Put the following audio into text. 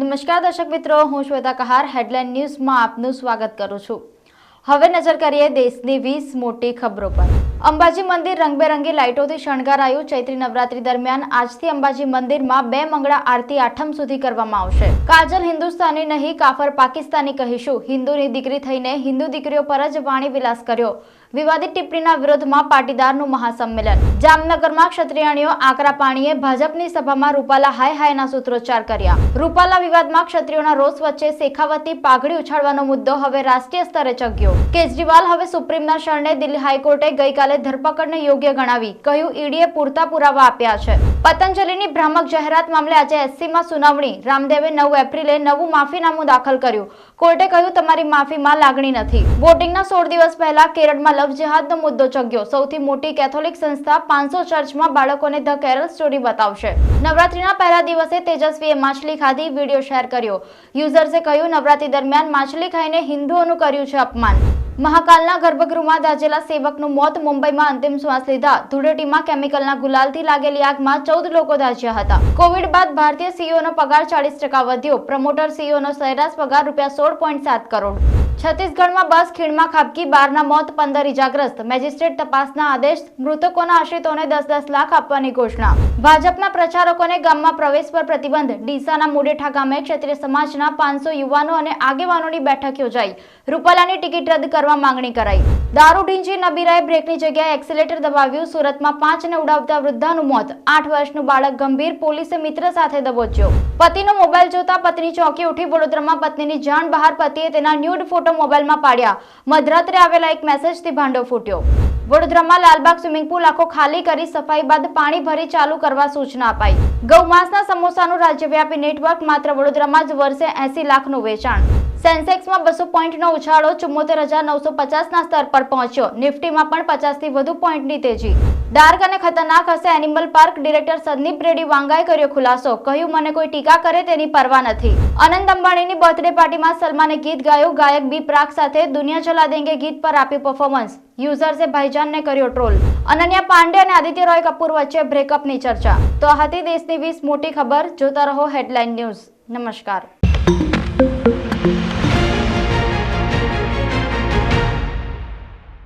નમસ્કાર દર્શક મિત્રો, હું શ્વેતા કહાર હેડલાઇન ન્યૂઝમાં આપનું સ્વાગત કરું છું. હવે નજર કરીએ દેશની વીસ મોટી ખબરો પર. અંબાજી મંદિર રંગબેરંગી લાઇટોથી શણગારાયું ચૈત્રી નવરાત્રી દરમિયાન આજથી અંબાજી મંદિરમાં બે મંગળા આરતી આઠમ સુધી કરવામાં આવશે. કાજલ હિન્દુસ્તાની નહીં, કાફર પાકિસ્તાની કહીશું. હિન્દુની દીકરી થઈને હિન્દુ દીકરીઓ પર જ વાણી વિલાસ કર્યો. વિવાદિત ટિપ્પણીના વિરોધમાં પાટીદારનું મહાસંમેલન. જામનગરમાં ક્ષત્રિયાણીઓ આકરા પાણીએ ભાજપની સભામાં રૂપાલા હાય હાયના સૂત્રોચ્ચાર કર્યા. રૂપાલા વિવાદમાં ક્ષત્રિયોના રોષ વચ્ચે શેખાવતી પાઘડી ઉછાળવાનો મુદ્દો હવે રાષ્ટ્રીય સ્તરે ચગ્યો. કેજરીવાલ હવે સુપ્રીમના શરણે દિલ્હી હાઈકોર્ટે ગઈકાલે ધરપકડને યોગ્ય ગણાવી કહ્યું, ઈડીએ પૂરતા પુરાવા આપ્યા છે. પતંજલિની ભ્રામક જાહેરાત મામલે આજે એસસીમાં સુનાવણી. રામદેવે નવ એપ્રિલે નવું માફીનામું દાખલ કર્યું. કોર્ટે કહ્યું, તમારી માફીમાં લાગણી નથી. વોટિંગના સોળ દિવસ પહેલા કેરળમાં લવ જેહાદનો મુદ્દો ચગ્યો. સૌથી મોટી કેથોલિક સંસ્થા પાંચસો ચર્ચમાં બાળકોને ધ કેરલ સ્ટોરી બતાવશે. નવરાત્રીના પહેલા દિવસે તેજસ્વીએ માછલી ખાધી. વીડિયો શેર કર્યો. યુઝર્સે કહ્યું, નવરાત્રી દરમિયાન માછલી ખાઈને હિન્દુઓનું કર્યું છે અપમાન. મહાકાલના ગર્ભગૃહમાં દાજેલા સેવકનું મોત મુંબઈમાં અંતિમ શ્વાસ લીધા. ધૂળેટીમાં કેમિકલના ગુલાલથી લાગેલી આગમાં ચૌદ લોકો દાજ્યા હતા. કોવિડ બાદ ભારતીય સીઈઓનો પગાર ચાલીસ ટકા વધ્યો. પ્રમોટર સીઈઓનો સરેરાશ પગાર રૂપિયા સોળ પોઈન્ટ સાત કરોડ. છત્તીસગઢમાં બસ ખીણમાં ખાબકી, બારના મોત પંદર ઇજાગ્રસ્ત. મેજિસ્ટ્રેટ તપાસના આદેશ મૃતકોના આશ્રિતોને દસ દસ લાખ આપવાની ઘોષણા. ભાજપના પ્રચારકોને ગામમાં પ્રવેશ પર પ્રતિબંધ. ડીસાના મુડેઠા ગામે ક્ષત્રિય સમાજના પાંચસો યુવાનો અને આગેવાનોની બેઠક યોજાઈ. રૂપાલાની ટિકિટ રદ કરવા માંગણી કરાઈ. દારૂ ઢીંચી નબીરાએ બ્રેકની જગ્યાએ એક્સિલેટર દબાવ્યું. સુરતમાં પાંચને ઉડાવતા વૃદ્ધાનું મોત. આઠ વર્ષનું બાળક ગંભીર પોલીસે મિત્ર સાથે દબોચ્યો. પતિનો મોબાઈલ જોતા પત્ની ચોકી ઉઠી. વડોદરામાં પત્નીની જાણ બહાર પતિએ તેના ન્યૂડ ફોટો મોબાઈલમાં પાડ્યા. મધરાત્રે આવેલા એક મેસેજથી ભાંડો ફૂટ્યો. વડોદરામાં લાલબાગ સ્વિમિંગ પુલ આખો ખાલી કરી સફાઈ બાદ પાણી ભરી ચાલુ કરવા સૂચના અપાઈ. ગૌમાંસના સમોસાનું રાજ્યવ્યાપી નેટવર્ક માત્ર વડોદરામાં જ વર્ષે એસી લાખનું વેચાણ. સેન્સેક્સમાં બસો પોઈન્ટનો ઉછાળો ચુમ્મોતેર હજાર નવસો પચાસના સ્તર પર પહોંચ્યો. નિફ્ટીમાં પણ પચાસથી વધુ પોઈન્ટની તેજી. ડાર્ક અને ખતરનાક હશે animal park, director Sandeep Reddy વાંગાએ કર્યો ખુલાસો. કહ્યું, મને કોઈ ટીકા કરે તેની પરવા નથી. અનંત અંબાણીની બર્થડે પાર્ટીમાં સલમાને ગીત ગાયું. ગાયક બી પ્રાક સાથે દુનિયા ચલા દેંગે ગીત પર આપ્યું પરફોર્મન્સ યુઝર્સે ભાઈજાનને કર્યો ટ્રોલ અનન્યા પાંડે અને આદિત્ય રોય કપૂર વચ્ચે બ્રેકઅપની ચર્ચા. તો હતી દેશની વીસ મોટી ખબર. જોતા રહો હેડલાઇન ન્યૂઝ. નમસ્કાર.